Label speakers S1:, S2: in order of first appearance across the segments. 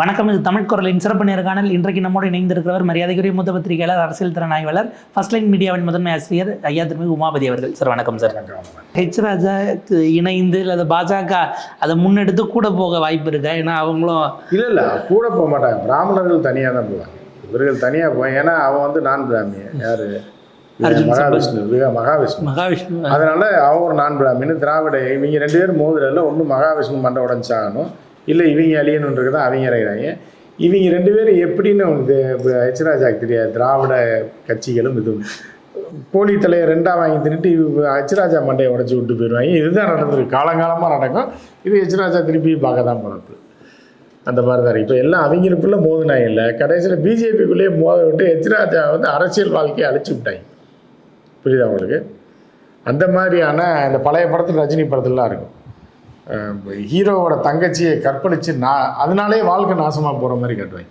S1: வணக்கம் இது தமிழ் குரலின் சிறப்பு நேர்காணல் இன்றைக்கு நம்மோடு இணைந்திருக்கிறவர் மரியாதைக்குரிய மூத்த பத்திரிகையாளர் அரசியல் திறன் ஆய்வாளர் ஃபர்ஸ்ட் லைன் மீடியாவின் முதன்மை ஆசிரியர் ஐயா திருமி உமாபதி அவர்கள். சார் வணக்கம் சார் ஹெச் ராஜா இணைந்து அல்லது பாஜக அதை முன்னெடுத்து கூட போக வாய்ப்பு இருக்கா? ஏன்னா அவங்களும்
S2: இல்லை இல்லை கூட போக மாட்டாங்க. பிராமணர்கள் தனியாக தான் போவாங்க. இவர்கள் தனியாக போவாங்க ஏன்னா அவன் வந்து நான் பிராமியன் யாரு மகாவிஷ்ணு மகாவிஷ்ணு.
S1: மகாவிஷ்ணு.
S2: அதனால அவன் ஒரு நான் பிராமின்னு திராவிட இவங்க ரெண்டு பேரும் மோதுறதுல ஒன்று மகாவிஷ்ணு மண்டை உடஞ்சாகணும். இல்லை இவங்க அழியணுன்றது தான் அவங்க இறங்குறாங்க. இவங்க ரெண்டு பேரும் எப்படின்னு உனக்கு ஹெச் தெரியாது. திராவிட கட்சிகளும் இதுவும் கோழி தலையை ரெண்டாக வாங்கி தின்னுட்டு இவ மண்டையை உடச்சி விட்டு போயிடுவாங்க. இதுதான் நடந்திருக்கு காலங்காலமாக நடக்கும். இது ஹெச்ராஜா திருப்பி பார்க்க தான் போகிறது அந்த மாதிரி தான் இப்போ எல்லாம் அவங்களுக்குள்ளே மோதினாங்க இல்லை. கடைசியில் பிஜேபிக்குள்ளேயே மோத விட்டு ஹெச்ராஜா வந்து அரசியல் வாழ்க்கையை அழிச்சு விட்டாங்க. புரியுதா உங்களுக்கு? அந்த மாதிரியான இந்த பழைய படத்தில் ரஜினி படத்துலலாம் இருக்கும். ஹீரோவோட தங்கச்சியை கற்பழித்து நான் அதனாலே வாழ்க்கை நாசமாக போகிற மாதிரி கட்டுவாங்க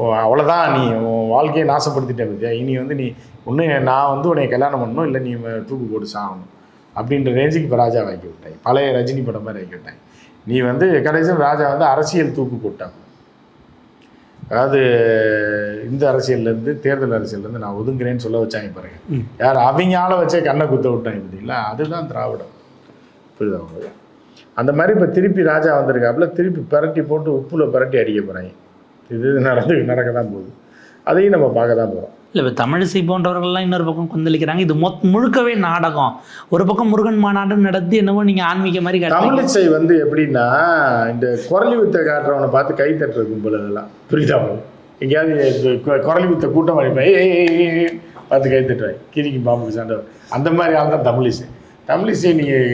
S2: ஓ அவ்வளோதான் நீ உன் வாழ்க்கையை நாசப்படுத்திட்ட பத்தியா? இனி வந்து நீ ஒன்று நான் வந்து உன்னை கல்யாணம் பண்ணணும் இல்லை நீ தூக்கு போட்டு சாகணும். அப்படின்ற ரேஞ்சுக்கு இப்போ ராஜா வாக்கி விட்டாங்க பழைய ரஜினி படம் மாதிரி வாக்கி விட்டாங்க நீ வந்து கடைசியில் ராஜா வந்து அரசியல் தூக்கு போட்டான். அதாவது இந்த அரசியல்லேருந்து தேர்தல் அரசியல்லேருந்து நான் ஒதுங்குறேன்னு சொல்ல வச்சாங்க பாருங்க. யார் அவங்க ஆளை வச்சே கண்ணை குத்த விட்டாங்க பார்த்தீங்களா அதுதான் திராவிடம். புரியுதா உங்களுக்கு? அந்த மாதிரி இப்போ திருப்பி ராஜா வந்திருக்காப்புல திருப்பி பிரட்டி போட்டு உப்புல பிரட்டி அடிக்க போகிறாங்க இது நடந்து நடக்க தான் போகுது. அதையும் நம்ம பார்க்க தான் போகிறோம்
S1: இல்லை இப்போ தமிழிசை போன்றவர்கள்லாம் இன்னொரு பக்கம் கொந்தளிக்கிறாங்க. இது மொத் முழுக்கவே நாடகம். ஒரு பக்கம் முருகன் மாநாடு நடத்தி என்னவோ நீங்கள் ஆன்மீக மாதிரி
S2: தமிழிசை வந்து எப்படின்னா இந்த குரலி வித்தை காட்டுறவனை பார்த்து கை தட்டுற கும்பல் இதெல்லாம். புரியுதா? எங்கேயாவது குரலி வித்த கூட்டம் வரைப்பேன் ஏ பார்த்து கை தட்டுவேன். கிரிக்கு பாம்புக்கு சண்டை வரும். அந்த மாதிரி ஆள் தான் தமிழிசை தமிழிசை நீங்கள்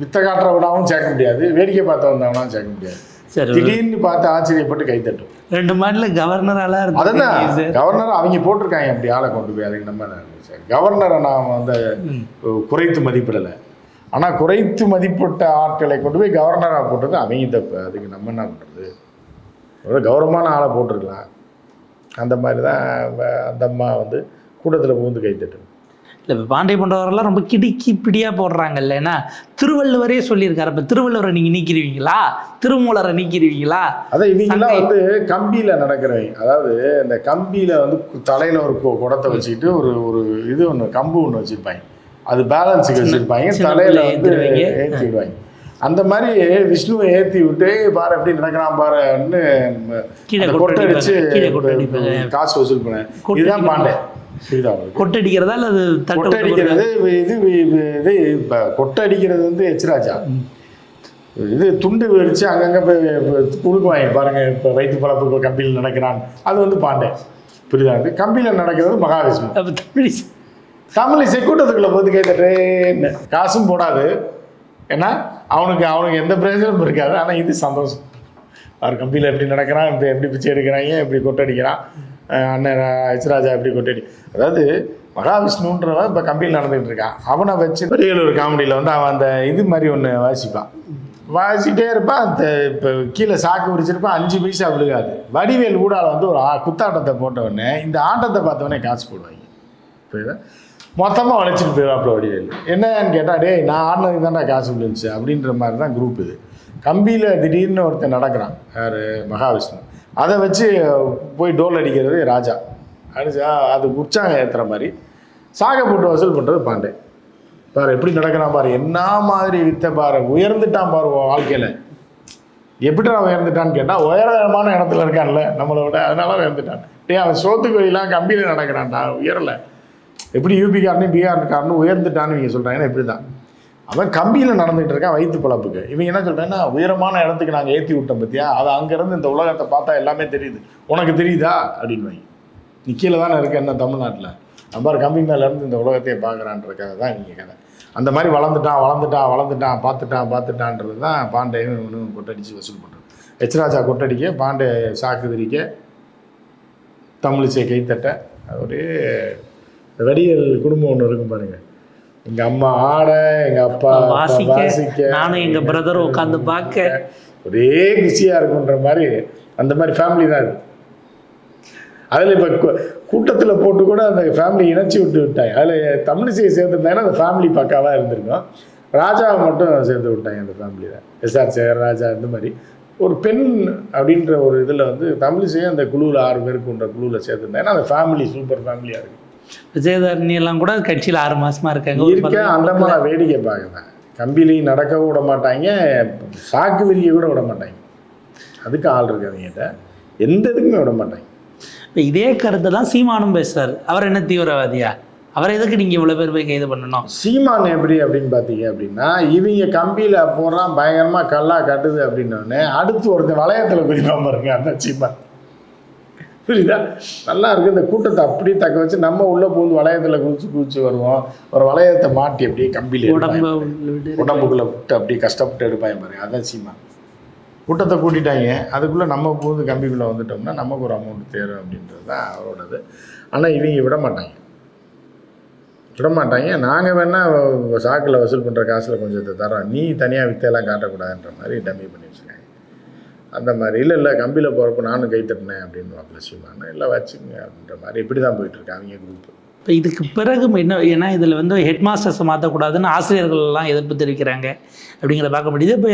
S2: வித்த காட்டுற விடாவும் சேர்க்க முடியாது வேடிக்கை பார்த்த வந்தவனாவும் சேர்க்க முடியாது.
S1: சரி
S2: திடீர்னு பார்த்து ஆச்சரியப்பட்டு கை தட்டும்.
S1: ரெண்டு மாநில கவர்னராலாம்
S2: அதுதான்
S1: இருக்கு
S2: கவர்னர் அவங்க போட்டிருக்காங்க அப்படி ஆளை கொண்டு போய் அதுக்கு நம்ம கவர்னரை நான் வந்து. குறைத்து மதிப்பிடலை. ஆனால் குறைத்து மதிப்பிட்ட ஆட்களை கொண்டு போய் கவர்னராக போட்டது அவங்க தப்பு. அதுக்கு நம்ம என்ன பண்ணுறது ஒரு கௌரவமான ஆளை போட்டிருக்கலாம். அந்த மாதிரி தான் அந்த அம்மா வந்து கூட்டத்தில் புகுந்து கை தட்டும்
S1: இல்லை இப்போ போன்றவரெல்லாம் ரொம்ப கிடுக்கி பிடியாக போடுறாங்கல்ல ஏன்னா திருவள்ளுவரே சொல்லியிருக்காரு இப்போ திருவள்ளுவரை நீங்கள் நீக்கிடுவீங்களா திருமூலரை நீக்கிடுவீங்களா
S2: அதான் இவங்கெல்லாம். வந்து கம்பியில் நடக்கிறவங்க அதாவது இந்த கம்பியில் வந்து தலையில் ஒரு குடத்தை வச்சுக்கிட்டு ஒரு ஒரு இது ஒன்று கம்பு ஒன்று வச்சுருப்பாங்க அது பேலன்ஸுக்கு வச்சுருப்பாங்க தலையில் வந்து
S1: ஏத்துறவங்க.
S2: ஏற்றி விடுவாங்க அந்த மாதிரி விஷ்ணுவை ஏற்றி விட்டு பாரு எப்படி நடக்கிறான் பாருன்னு
S1: கீழே
S2: அந்த
S1: கொட்டை
S2: கொட்டை அடிச்சு
S1: அடிப்பாங்க. கீழே கொட்டை அடிப்பாங்க.
S2: காசு வசூல் பண்ண
S1: கொட்டை
S2: இதுதான்
S1: அடிப்பாங்க. கொட்டடிக்கிறதா அல்லது தட்டு
S2: கொட்டை
S1: விட்டு போடுறதா?
S2: அடிக்கிறது இது இது இப்போ கொட்டை அடிக்கிறது வந்து எச்ராஜா. இது துண்டு வெடிச்சு அங்கங்கே போய் கொடுக்குவாங்க பாருங்க இப்போ வயிற்று பழப்பு கம்பியில் நடக்கிறான். அது வந்து பாண்டே. புரியுதா? இது கம்பியில் நடக்கிறது மகாவிஷ்ணு.
S1: தமிழிசை
S2: கூட்டத்துக்குள்ளே போது கேட்டுட்டேன்னு காசும் போடாது. ஏன்னா அவனுக்கு அவனுக்கு எந்த பிரயோஜனமும் இருக்காது. ஆனால் இது சந்தோஷம். அவர் கம்பியில் எப்படி நடக்கிறான் இப்போ எப்படி பிச்சை எடுக்கிறாங்க எப்படி கொட்டடிக்கிறான்? அண்ணன் ஹெச்ராஜா எப்படி கொட்டடி அதாவது மகாவிஷ்ணுன்றவன் இப்போ கம்பியில் நடந்துகிட்டு இருக்கான். அவனை வச்சு பெரியலூர் காமெடியில் வந்து அவன் அந்த இது மாதிரி ஒன்று வாசிப்பான். வாசிட்டே இருப்பான். அந்த இப்போ கீழே சாக்கு பிடிச்சிருப்பான் அஞ்சு பைசா விழுகாது. வடிவேல் ஊடால வந்து ஒரு ஆ- குத்தாட்டத்தை போட்ட உடனே இந்த ஆட்டத்தை பார்த்தவொடனே காசு போடுவாங்க. புரியுதா? மொத்தமாக வளைச்சிட்டு போயிடுவாப்புல வடிவேல். என்னன்னு கேட்டால் டேய் நான் ஆடினதுக்கு தான்டா காசு விழுந்துச்சு. அப்படின்ற மாதிரி தான் குரூப் இது. கம்பியில் திடீர்னு ஒருத்தன் நடக்கிறான். யார்? மகாவிஷ்ணு. அதை வச்சு போய் டோல் அடிக்கிறது ராஜா. அடிச்சா அது உற்சாகம் ஏற்றுற மாதிரி. சாக போட்டு வசூல் பண்ணுறது பாண்டே. பாரு எப்படி நடக்கிறான் பாரு. என்ன மாதிரி வித்த பாரு. உயர்ந்துட்டான் பாரு உன் வாழ்க்கையில். எப்படி அவன் உயர்ந்துட்டான்னு கேட்டால் உயரமான இடத்துல இருக்கான்ல நம்மளை விட. அதனால உயர்ந்துட்டான். டே அவன் சோத்துக்கு வழியெல்லாம் கம்பியில் நடக்கிறான்டா. உயரலை. எப்படி யூபிக்காரனு பீகார்காரனு உயர்ந்துட்டான்னு நீங்கள் சொல்கிறாங்கன்னா இப்படி தான் அவன் கம்பியில் நடந்துகிட்டு இருக்கான் வயிற்று பழப்புக்கு. இவங்க என்ன சொல்கிறேன்னா உயரமான இடத்துக்கு நாங்கள் ஏற்றி விட்டோம் பார்த்தியா அது அங்கேருந்து இந்த உலகத்தை பார்த்தா எல்லாமே தெரியுது. உனக்கு தெரியுதா? அப்படின்னு நீ கீழே தானே இருக்க என்ன தமிழ்நாட்டில்? நம்பார் கம்பி மேலேருந்து இந்த உலகத்தையே பார்க்குறான்றக்காக தான் நீங்கள் கதை. அந்த மாதிரி வளர்ந்துட்டான் வளர்ந்துட்டான் வளர்ந்துட்டான் பார்த்துட்டான் பார்த்துட்டான்றது தான் பாண்டையும் இவனும் கொட்டடிச்சு வசூல் பண்ணுறது எச்ராஜா கொட்டடிக்க பாண்டே சாக்கு திரிக்க தமிழிசை கைத்தட்ட ஒரே வெடியல் குடும்பம் ஒன்று இருக்கும் பாருங்கள் எங்கள் அம்மா ஆட எங்கள் அப்பா
S1: வாசிக்க நானும் எங்க பிரதரும் உட்காந்து பார்க்க.
S2: ஒரே குஷியாக இருக்குன்ற மாதிரி அந்த மாதிரி ஃபேமிலி தான் இது. அதில் இப்போ கூட்டத்தில் போட்டு கூட அந்த ஃபேமிலி இணைச்சி விட்டு விட்டாங்க. அதில் தமிழிசையை சேர்த்துருந்தாங்கன்னா அந்த ஃபேமிலி பக்காவாக இருந்திருக்கும். ராஜாவை மட்டும் சேர்த்து விட்டாங்க அந்த ஃபேமிலியில் எஸ்ஆர் சேகர் ராஜா இந்த மாதிரி. ஒரு பெண் அப்படின்ற ஒரு இதில் வந்து தமிழிசையும் அந்த குழுவில் ஆறு பேருக்கு கொண்ட குழுவில் சேர்த்துருந்தேன் ஏன்னா அந்த ஃபேமிலி சூப்பர் ஃபேமிலியாக இருக்குது
S1: விஜயதரணி எல்லாம் கூட கட்சியில் ஆறு மாசமா இருக்காங்க.
S2: இருக்க
S1: பதவி
S2: அந்த
S1: கொடுக்கல.
S2: மாதிரி வேடிக்கை பார்க்குறேன். கம்பிலையும் நடக்கவும் விட மாட்டாங்க சாக்கு விரிக்க கூட விட மாட்டாங்க. அதுக்கு ஆள் இருக்கு அவங்ககிட்ட எந்த இதுக்குமே விட மாட்டாங்க.
S1: இப்ப இதே கருத்தை தான் சீமானும் பேசுறாரு. அவர் என்ன தீவிரவாதியா? அவரை எதுக்கு நீங்க இவ்வளவு பேர் போய் கைது பண்ணணும்?
S2: சீமான் எப்படி அப்படின்னு பார்த்தீங்க அப்படின்னா இவங்க கம்பியில் போடுறான் பயங்கரமாக கல்லா கட்டுது அப்படின்னோடனே அடுத்து ஒருத்தன் வளையத்தில் குதிப்பான் பாருங்க அந்த சீமான். புரியுதா? நல்லா இருக்கு. இந்த கூட்டத்தை அப்படியே தக்க வச்சு நம்ம உள்ள பூந்து வளையத்தில் குதிச்சு குதிச்சு வருவோம். ஒரு வளையத்தை மாட்டி அப்படியே கம்பியில்
S1: உடம்ப
S2: உடம்புக்குள்ளே விட்டு அப்படியே கஷ்டப்பட்டு எடுப்பாங்க பாருங்க. அதான் சீமான் கூட்டத்தை கூட்டிட்டாங்க. அதுக்குள்ளே நம்ம பூந்து கம்பிக்குள்ளே வந்துட்டோம்னா நமக்கு ஒரு அமௌண்ட் தேரும் அப்படின்றது தான் அவரோடது. ஆனால் இவங்க விட மாட்டாங்க. விட மாட்டாங்க. நாங்கள் வேணால் சாக்கில் வசூல் பண்ணுற காசில் கொஞ்சம் தரோம் நீ தனியாக வித்தையெல்லாம் காட்டக்கூடாதுன்ற மாதிரி டம்மி பண்ணி வச்சுருக்காங்க. அந்த மாதிரி. இல்லை இல்லை கம்பியில் போகிறப்ப நானும் கை தட்டினேன் அப்படின்னு சீமானு. இல்லை வச்சுங்க அப்படின்ற மாதிரி. இப்படி தான் போயிட்டுருக்கு அவங்க குரூப்
S1: இப்போ இதுக்கு பிறகு என்ன ஏன்னா இதில் வந்து ஹெட் மாஸ்டர்ஸை மாற்றக்கூடாதுன்னு ஆசிரியர்கள் எல்லாம் எதிர்ப்பு தெரிவிக்கிறாங்க அப்படிங்கிறத பார்க்க முடியுது. இப்போ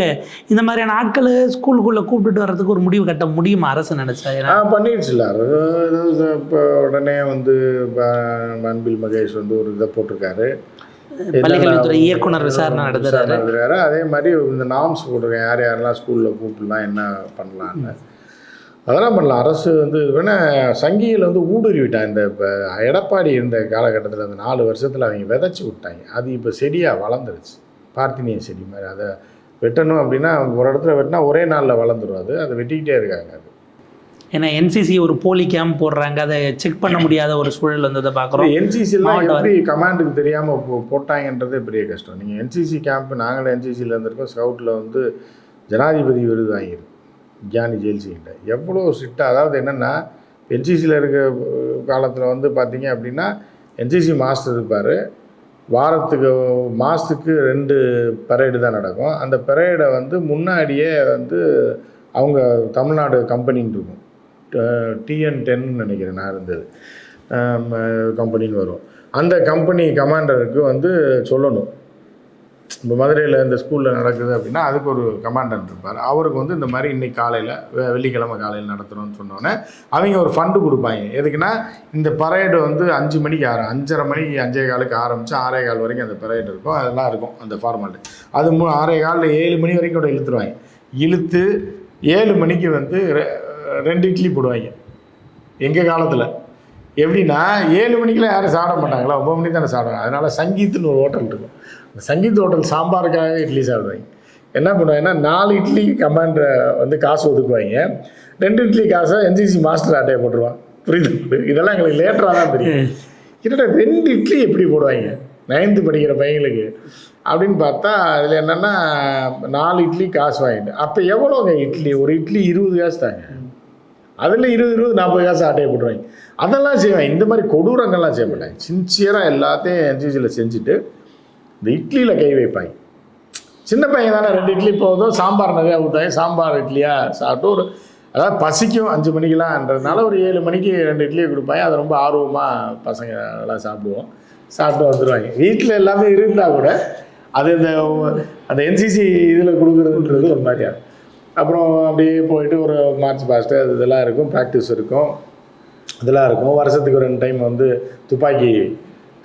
S1: இந்த மாதிரியான ஆட்களை ஸ்கூலுக்குள்ளே கூப்பிட்டுட்டு வர்றதுக்கு ஒரு முடிவு கட்ட முடியுமா அரசு நினைச்சா? ஏன்னா
S2: பண்ணிடுச்சுல இப்போ உடனே வந்து அன்பில் மகேஷ் வந்து ஒரு இதை போட்டிருக்காரு.
S1: பள்ளிக்கல்வித்துறை இயக்குனர் விசாரணை நடத்துறாரு.
S2: அதே மாதிரி இந்த நாம்ஸ் போட்டிருக்கேன். யார் யாரெல்லாம் ஸ்கூலில் கூப்பிடலாம் என்ன பண்ணலான்னு அதெல்லாம் பண்ணலாம். அரசு வந்து இது வேணால் சங்கிகள் வந்து ஊடுருவிட்டான் இந்த இப்போ எடப்பாடி இருந்த காலகட்டத்தில் அந்த நாலு வருஷத்தில் அவங்க விதைச்சி விட்டாங்க. அது இப்போ செடியாக வளர்ந்துருச்சு. பார்த்தினிய செடி மாதிரி. அதை வெட்டணும் அப்படின்னா ஒரு இடத்துல வெட்டினா ஒரே நாளில் வளர்ந்துரும் அது. அதை வெட்டிக்கிட்டே இருக்காங்க அது.
S1: ஏன்னா என்சிசி ஒரு போலி கேம்ப் போடுறாங்க. அதை செக் பண்ண முடியாத ஒரு சூழல் வந்ததை பார்க்குறோம்.
S2: என்சிசிலாம் எப்படி கமாண்டுக்கு தெரியாமல் போட்டாங்கன்றதே பெரிய கஷ்டம். நீங்கள் என்சிசி கேம்ப் நாங்களும் என்சிசியில் இருந்திருக்கோம். ஸ்கவுட்டில் வந்து ஜனாதிபதி விருது வாங்கியிருக்கு கியானி ஜெயில்சிங்கிட்ட. எவ்வளோ ஸ்ட்ரிக்டாக அதாவது என்னென்னா என்சிசியில் இருக்க காலத்தில் வந்து பார்த்தீங்க அப்படின்னா என்சிசி மாஸ்டர் இருப்பார். வாரத்துக்கு மாதத்துக்கு ரெண்டு பரேடு தான் நடக்கும். அந்த பரேடை வந்து முன்னாடியே வந்து அவங்க தமிழ்நாடு கம்பெனின்னு இருக்கும். டிஎன் டென்னு நினைக்கிறேன் நான் இருந்தது. கம்பெனின்னு வரும். அந்த கம்பெனி கமாண்டருக்கு வந்து சொல்லணும். இப்போ மதுரையில் இந்த ஸ்கூலில் நடக்குது அப்படின்னா அதுக்கு ஒரு கமாண்டன்ட் இருப்பார். அவருக்கு வந்து இந்த மாதிரி இன்னைக்கு காலையில் வெள்ளிக்கிழமை காலையில் நடத்துகிறோன்னு சொன்னோன்னே அவங்க ஒரு ஃபண்டு கொடுப்பாங்க. எதுக்குன்னா இந்த பரேடு வந்து அஞ்சு மணிக்கு ஆறு அஞ்சரை மணிக்கு அஞ்சே காலுக்கு ஆரம்பித்து ஆறே கால் வரைக்கும் அந்த பரேடு இருக்கும். அதெல்லாம் இருக்கும் அந்த ஃபார்மாலிட்டி அது மூ ஆறே காலில் ஏழு மணி வரைக்கும் கூட இழுத்துருவாங்க. இழுத்து ஏழு மணிக்கு வந்து ரெண்டு இட்லி போடுவாங்க. எங்கள் காலத்தில்? எப்படின்னா ஏழு மணிக்கெல்லாம் யாரும் சாப்பிட மாட்டாங்களா? ஒம்பது மணிக்கு தானே சாப்பிடுவாங்க. அதனால் சங்கீத்துன்னு ஒரு ஹோட்டல் இருக்கும். அந்த சங்கீத் ஹோட்டல் சாம்பாருக்காக இட்லி சாப்பிடுவாங்க. என்ன பண்ணுவாங்கன்னா நாலு இட்லி கமாண்டரை வந்து காசு ஒதுக்குவாங்க. ரெண்டு இட்லி காசை என்சிசி மாஸ்டர் அட்டையை போட்டுருவான். புரியுது? இதெல்லாம் எங்களுக்கு லேட்டராக தான் தெரியும். கிட்டத்தட்ட ரெண்டு இட்லி எப்படி போடுவாங்க? நைன்த்து படிக்கிற பையங்களுக்கு. அப்படின்னு பார்த்தா அதில் என்னென்னா நாலு இட்லி காசு வாங்கிட்டு. அப்போ எவ்வளோங்க இட்லி? ஒரு இட்லி இருபது காசு தாங்க. அதில் இருபது இருபது நாற்பது காசு ஆட்டையை போட்டுருவாங்க. அதெல்லாம் செய்வேன் இந்த மாதிரி கொடூரங்கள்லாம் செய்ய மாட்டேன் சின்சியராக எல்லாத்தையும் என்ஜிசியில் செஞ்சுட்டு இந்த இட்லியில் கை வைப்பாங்க. சின்ன பையன் தானே ரெண்டு இட்லி போதும் சாம்பார் நிறையா ஊற்றாங்க சாம்பார் இட்லியாக சாப்பிட்டு ஒரு அதாவது பசிக்கும் அஞ்சு மணிக்கெலாம்ன்றதுனால ஒரு ஏழு மணிக்கு ரெண்டு இட்லியை கொடுப்பாங்க. அதை ரொம்ப ஆர்வமாக பசங்க எல்லாம் சாப்பிடுவோம். சாப்பிட்டு வந்துடுவாங்க வீட்டில் எல்லாமே இருந்தால் கூட அது இந்த அந்த என்சிசி இதில் கொடுக்குறதுன்றது ஒரு மாதிரியாக அப்புறம் அப்படியே போயிட்டு ஒரு மார்ச் பாஸ்ட்டு அது இதெல்லாம் இருக்கும் ப்ராக்டிஸ் இருக்கும். இதெல்லாம் இருக்கும். வருஷத்துக்கு ரெண்டு டைம் வந்து துப்பாக்கி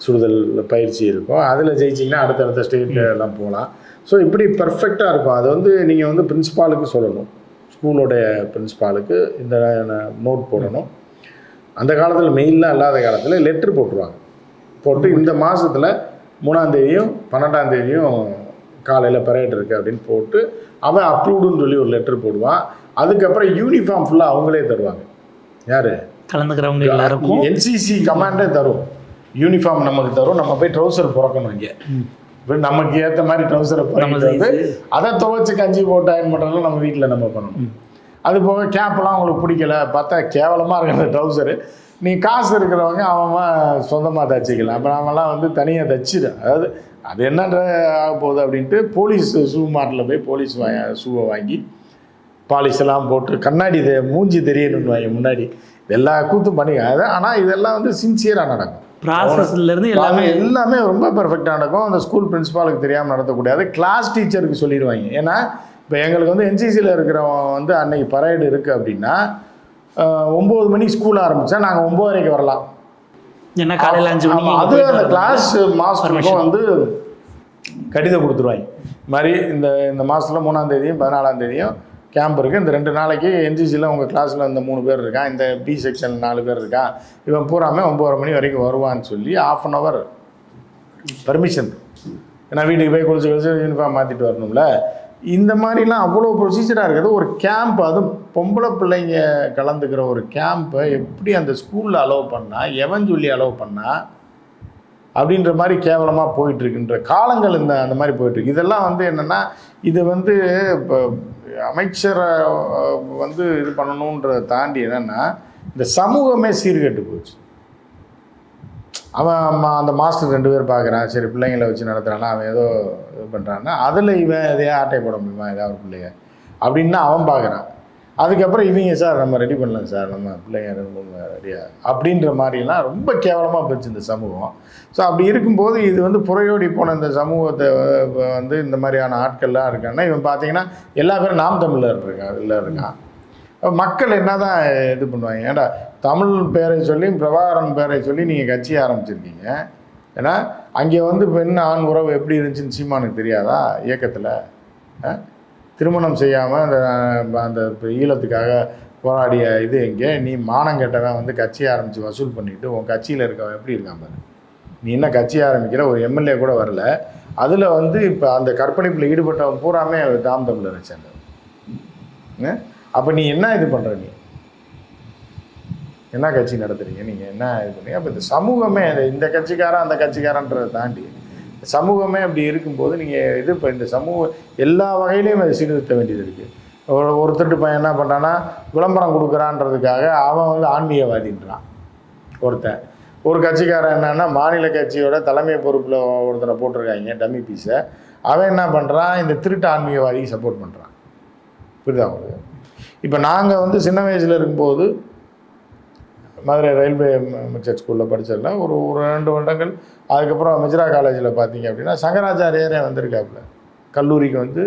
S2: சுடுதல் பயிற்சி இருக்கும். அதில் ஜெயிச்சிங்கன்னா அடுத்தடுத்த ஸ்டேட் எல்லாம் போகலாம். ஸோ இப்படி பர்ஃபெக்டாக இருக்கும். அது வந்து நீங்கள் வந்து பிரின்ஸ்பாலுக்கு சொல்லணும். ஸ்கூலோடைய பிரின்ஸ்பாலுக்கு இந்த நோட் போடணும். அந்த காலத்தில் மெயிலாம் இல்லாத காலத்தில் லெட்ரு போட்டுருவாங்க. போட்டு இந்த மாதத்தில் மூணாந்தேதியும் பன்னெண்டாந்தேதியும் காலையில் பரேட் இருக்குது அப்படின்னு போட்டு அவன் அப்ரூவ்டுன்னு சொல்லி ஒரு லெட்டர் போடுவான். அதுக்கப்புறம் யூனிஃபார்ம் ஃபுல்லாக அவங்களே தருவாங்க. யார்?
S1: கலந்துக்கிறவங்க எல்லாருக்கும்.
S2: என்சிசி கமாண்டே தரும். யூனிஃபார்ம் நமக்கு தரும். நம்ம போய் ட்ரௌசர் பிறக்கணும் இங்கே. இப்போ நமக்கு ஏற்ற மாதிரி ட்ரௌசரை பிறக்கிட்டு வந்து அதை துவைச்சு கஞ்சி போட்டு அயன் பண்ணுறதும் நம்ம வீட்டில் நம்ம பண்ணணும். அது போக கேப்லாம் அவங்களுக்கு பிடிக்கல. பார்த்தா கேவலமாக இருக்கு அந்த ட்ரௌசரு நீ காசு இருக்கிறவங்க அவன் சொந்தமாக தச்சுக்கலாம். அப்போ நாமெல்லாம் வந்து தனியாக தச்சிடு. அதாவது அது என்னன்ற ஆக போகுது அப்படின்ட்டு போலீஸ் ஷூ மார்ட்டில் போய் போலீஸ் வா ஷூவை வாங்கி பாலிஷ் எல்லாம் போட்டு கண்ணாடி இதை மூஞ்சி தெரியணும்னு வாங்க முன்னாடி. எல்லா கூத்தும் பண்ணி அது ஆனால் இதெல்லாம் வந்து சின்சியராக நடக்கும்.
S1: ப்ராசஸ்ல இருந்து எல்லாமே
S2: எல்லாமே ரொம்ப பெர்ஃபெக்டாக நடக்கும். அந்த ஸ்கூல் பிரின்சிபாலுக்கு தெரியாமல் நடத்தக்கூடாது. கிளாஸ் டீச்சருக்கு சொல்லிடுவாங்க. ஏன்னா இப்போ எங்களுக்கு வந்து என்சிசியில் இருக்கிறவன் வந்து அன்னைக்கு பரேடு இருக்குது அப்படின்னா ஒம்பது மணிக்கு ஸ்கூல் ஆரம்பித்தா நாங்கள் ஒம்போதரைக்கு வரலாம்.
S1: ஏன்னா காலையில் அஞ்சு இங்க
S2: அது அந்த. கிளாஸ் மாஸ்டருக்கும் வந்து கடிதம் கொடுத்துருவாங்க. இது மாதிரி இந்த இந்த மாதத்தில் மூணாம் தேதியும் பதினாலாம் தேதியும் கேம்ப் இருக்குது இந்த ரெண்டு நாளைக்கு என்சிசியில் உங்கள் கிளாஸில் இந்த மூணு பேர் இருக்கான் இந்த பி செக்ஷன் நாலு பேர் இருக்கான் இவன் பூராமே ஒம்பது மணி வரைக்கும் வருவான்னு சொல்லி ஆஃப் அன் ஹவர் பர்மிஷன் ஏன்னா வீட்டுக்கு போய் குளிச்சு குளிச்சு யூனிஃபார்ம் மாற்றிட்டு வரணும்ல. இந்த மாதிரிலாம் அவ்வளோ ப்ரொசீஜராக இருக்குது. ஒரு கேம்ப் அதுவும் பொம்பளை பிள்ளைங்க கலந்துக்கிற ஒரு கேம்பை எப்படி அந்த ஸ்கூலில் அலோவ் பண்ணால் எவன் சொல்லி அலோவ் பண்ணால் அப்படின்ற மாதிரி கேவலமாக போயிட்டுருக்குன்ற காலங்கள் இந்த அந்த மாதிரி போயிட்டுருக்கு. இதெல்லாம் வந்து என்னென்னா இது வந்து இப்போ அமைச்சரை வந்து இது பண்ணணுன்றதை தாண்டி என்னென்னா இந்த சமூகமே சீர்கெட்டு போச்சு. அவன் அந்த மாஸ்டர் ரெண்டு பேர் பார்க்குறான். சரி பிள்ளைங்களை வச்சு நடத்துறானா அவன் ஏதோ இது பண்ணுறான்னா அதில் இவன் எதையா ஆட்டை போட முடியுமா? ஏதாவது ஒரு பிள்ளைய. அப்படின்னு அவன் பார்க்குறான். அதுக்கப்புறம் இவங்க சார் நம்ம ரெடி பண்ணலாம் சார். நம்ம பிள்ளைங்க ரெண்டு ரெடியா அப்படின்ற மாதிரிலாம் ரொம்ப கேவலமாக போச்சு இந்த சமூகம். ஸோ அப்படி இருக்கும்போது இது வந்து புறையோடி போன இந்த சமூகத்தை வந்து இந்த மாதிரியான ஆட்கள்லாம் இருக்காங்கன்னா இவன் பார்த்தீங்கன்னா எல்லா பேரும் நாம் தமிழர் இருக்கான் இல்லை இருக்கான் மக்கள் என்ன தான் இது பண்ணுவாங்க? ஏன்டா தமிழ் பேரை சொல்லி பிரபாகரன் பேரை சொல்லி நீங்கள் கட்சி ஆரம்பிச்சிருக்கீங்க. ஏன்னா அங்கே வந்து பெண் ஆண் உறவு எப்படி இருந்துச்சுன்னு சீமானுக்கு தெரியாதா இயக்கத்தில்? திருமணம் செய்யாமல் அந்த அந்த ஈழத்துக்காக போராடிய இது எங்கே? நீ மானம் கெட்டவன் வந்து கட்சி ஆரம்பித்து வசூல் பண்ணிட்டு உன் கட்சியில் இருக்கவன் எப்படி இருக்கான் பாரு? நீ என்ன கட்சி ஆரம்பிக்கிற? ஒரு எம்எல்ஏ கூட வரல. அதில் வந்து இப்போ அந்த கற்பழிப்பில் ஈடுபட்டவன் பூராமே தாம் தமிழரை சேர்ந்தவன் அப்போ நீ என்ன இது பண்ணுற நீ? என்ன கட்சி நடத்துறீங்க? நீங்கள் என்ன இது பண்ணீங்க அப்போ இந்த சமூகமே இந்த- இந்த கட்சிக்காரன் அந்த கட்சிக்காரன்றதை தாண்டி சமூகமே அப்படி இருக்கும்போது நீங்கள் இது இப்போ இந்த சமூகம் எல்லா வகையிலையும் அதை சீர்திருத்த வேண்டியது இருக்குது ஒரு ஒருத்தட்டு பையன் என்ன பண்ணுறான்னா விளம்பரம் கொடுக்குறான்றதுக்காக அவன் வந்து ஆன்மீகவாதின்றான். ஒருத்தன். ஒரு கட்சிக்காரன் என்னன்னா மாநில கட்சியோட தலைமை பொறுப்பில் ஒருத்தரை போட்டிருக்காங்க டம்மி பீஸை. அவன் என்ன பண்ணுறான் இந்த திருட்டு ஆன்மீகவாதிக்கு சப்போர்ட் பண்ணுறான் புரியுதா உங்களுக்கு? இப்போ நாங்கள் வந்து சின்ன வயசில் இருக்கும்போது மதுரை ரயில்வே அமைச்சர் ஸ்கூலில் படிச்சதில்ல ஒரு ஒரு ரெண்டு வருடங்கள். அதுக்கப்புறம் மிஜ்ரா காலேஜில் பார்த்தீங்க அப்படின்னா சங்கராச்சாரியரே வந்திருக்காப்புல. கல்லூரிக்கு வந்து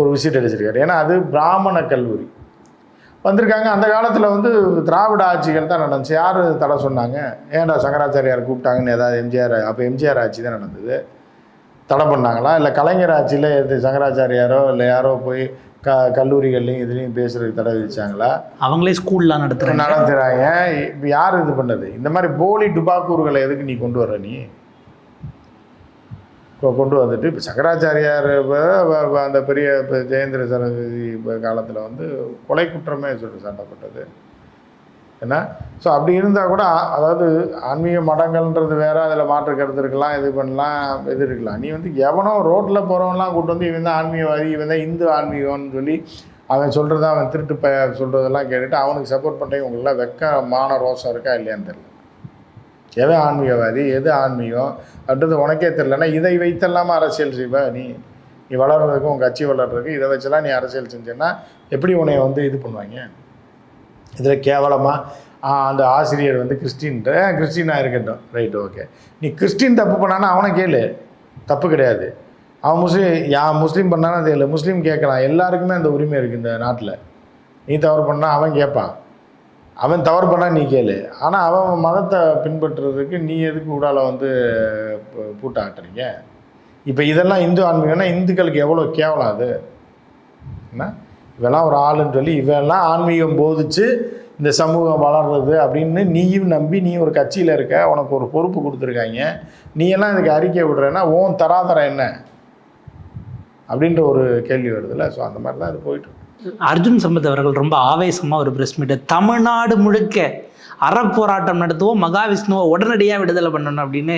S2: ஒரு விசிட் அடிச்சிருக்காரு. ஏன்னா அது பிராமண கல்லூரி. வந்திருக்காங்க. அந்த காலத்தில் வந்து திராவிட ஆட்சிகள் தான் நடந்துச்சு. யார் தடை சொன்னாங்க? ஏன்டா சங்கராச்சாரியார் கூப்பிட்டாங்கன்னு ஏதாவது எம்ஜிஆர் அப்போ எம்ஜிஆர் ஆட்சி தான் நடந்தது. தடை பண்ணாங்களா? இல்லை கலைஞர் ஆட்சியில் எது சங்கராச்சாரியாரோ இல்லை யாரோ போய் க கல்லூரிகள்லையும் இதுலேயும் பேசுறதுக்கு தடை விதிச்சாங்களா?
S1: அவங்களே ஸ்கூல்லாம் நடத்துறாங்க.
S2: நடத்துகிறாங்க இப்போ யார் இது பண்ணது இந்த மாதிரி போலி டுபாக்கூர்களை எதுக்கு நீ கொண்டு வர நீ? கொ- கொண்டு வந்துட்டு இப்போ சங்கராச்சாரியார் அந்த பெரிய இப்போ ஜெயேந்திர சரஸ்வதி காலத்தில் வந்து கொலை குற்றமே சொல்லி சண்டப்பட்டது. என்ன? ஸோ அப்படி இருந்தால் கூட அதாவது ஆன்மீக மடங்கள்ன்றது வேறு அதில் மாற்று கருத்து இருக்கலாம் இது பண்ணலாம் இது இருக்கலாம். நீ வந்து எவனோ ரோட்டில் போகிறவன்லாம் கூட்டு வந்து இவன் தான் ஆன்மீகவாதி இவன் தான் இந்து ஆன்மீகம்னு சொல்லி அவன் சொல்கிறத அவன் திருட்டு ப சொல்கிறதெல்லாம் கேட்டுட்டு அவனுக்கு சப்போர்ட் பண்ணுறவங்க உங்களெலாம் வெக்க மான ரோசம் இருக்கா இல்லையான்னு தெரியல. எது ஆன்மீகவாதி எது ஆன்மீகம்? அப்படின்றது உனக்கே தெரிலனா இதை வைத்தெல்லாமல் அரசியல் செய்வ நீ. நீ வளர்றதுக்கு உன் கட்சி வளர்றதுக்கு இதை வச்செல்லாம் நீ அரசியல் செஞ்சேன்னா எப்படி உன்னை வந்து இது பண்ணுவாங்க? இதில் கேவலமாக அந்த ஆசிரியர் வந்து கிறிஸ்டின்ட்டு கிறிஸ்டினாக இருக்கட்டும். ரைட் ஓகே நீ கிறிஸ்டின் தப்பு பண்ணானா அவனை கேளு. தப்பு கிடையாது. அவன் முஸ்லீம் யா முஸ்லீம் பண்ணானா தெரியல. முஸ்லீம் கேட்கலாம் எல்லாருக்குமே அந்த உரிமை இருக்குது இந்த நாட்டில். நீ தவறு பண்ணால் அவன் கேட்பான். அவன் தவறு பண்ணால் நீ கேளு. ஆனால் அவன் மதத்தை பின்பற்றுறதுக்கு நீ எதுக்கு உடால வந்து பூட்ட ஆட்டுறீங்க இப்போ இதெல்லாம் இந்து ஆன்மீகம்னா இந்துக்களுக்கு எவ்வளோ கேவலம் அது? என்ன? இவெல்லாம் ஒரு ஆளுன்னு சொல்லி இவெல்லாம் ஆன்மீகம் போதிச்சு இந்த சமூகம் வளர்றது அப்படின்னு நீயும் நம்பி நீ ஒரு கட்சியில் இருக்க உனக்கு ஒரு பொறுப்பு கொடுத்துருக்காங்க. நீ எல்லாம் இதுக்கு அறிக்கை விடுறேன்னா ஓன் தராதரம் என்ன? அப்படின்ற ஒரு கேள்வி வருதுல்ல ஸோ அந்த மாதிரி தான் இது போயிட்டு.
S1: அர்ஜுன் சம்பத் அவர்கள் ரொம்ப ஆவேசமா ஒரு பிரஸ் மீட் தமிழ்நாடு முழுக்க அறப்போராட்டம் நடத்துவோம் மகாவிஷ்ணுவை உடனடியாக விடுதலை பண்ணணும் அப்படின்னு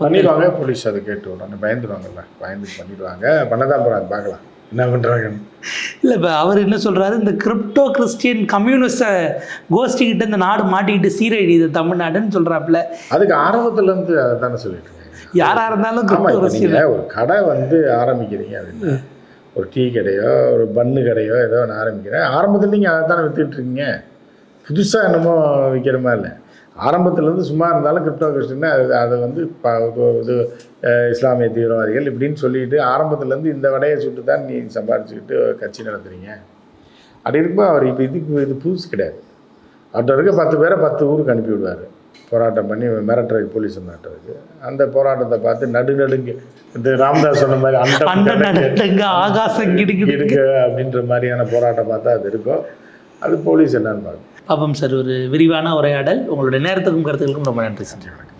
S2: பண்ணிடுவாங்க போலீஸ் அதை கேட்டு உடனே பயந்துருவாங்கல்ல? பயந்து பண்ணிடுவாங்க. பண்ணதான் போகிறாங்க பார்க்கலாம். என்ன பண்ணுறாங்கன்னு
S1: இல்லை இப்போ அவர் என்ன சொல்றாரு? இந்த கிரிப்டோ கிறிஸ்டியன் கம்யூனிஸ்ட கோஷ்டிக்கிட்ட இந்த நாடு மாட்டிக்கிட்டு சீரழியுது தமிழ்நாடுன்னு சொல்றாப்புல.
S2: அதுக்கு ஆரம்பத்துலேருந்து அதை தானே சொல்லிட்டு இருக்காங்க.
S1: யாரா இருந்தாலும் கிரிப்டோ கிறிஸ்டியன்
S2: ஒரு கடை வந்து ஆரம்பிக்கிறீங்க அப்படின்னா ஒரு டீ கடையோ ஒரு பன்னு கடையோ ஏதோ ஒன்று ஆரம்பிக்கிறேன். ஆரம்பத்தில் நீங்கள் அதை தானே வித்துட்டு இருக்கீங்க. புதுசாக என்னமோ விற்கிற மாதிரி இல்லை ஆரம்பத்துலேருந்து சும்மா இருந்தாலும் கிரிப்டோ கரன்சின்னா அது அதை வந்து ப- இது- இஸ்லாமிய தீவிரவாதிகள் இப்படின்னு சொல்லிட்டு ஆரம்பத்துலேருந்து இந்த வடையை சுட்டு தான் நீ சம்பாரிச்சுக்கிட்டு கட்சி நடத்துறீங்க. அப்படி இருக்கும்போது அவர் இப்போ இதுக்கு இது புதுசு கிடையாது. அவர்கிட்ட இருக்க பத்து பேரை பத்து ஊருக்கு அனுப்பி விடுவார். போராட்டம் பண்ணி மிரட்டுறதுக்கு போலீஸ் மிரட்டுறதுக்கு அந்த போராட்டத்தை பார்த்து நடு நடுங்க இந்த ராமதாஸ் சொன்ன மாதிரி அந்த
S1: ஆகாசம்
S2: இருக்கு அப்படின்ற மாதிரியான போராட்டம் பார்த்தா அது இருக்கும். அது போலீஸ் என்னன்னு பார்க்கும்
S1: பாப்போம் சார் ஒரு விரிவான உரையாடல். உங்களுடைய நேரத்துக்கும் கருத்துக்களுக்கும் ரொம்ப நன்றி சார்.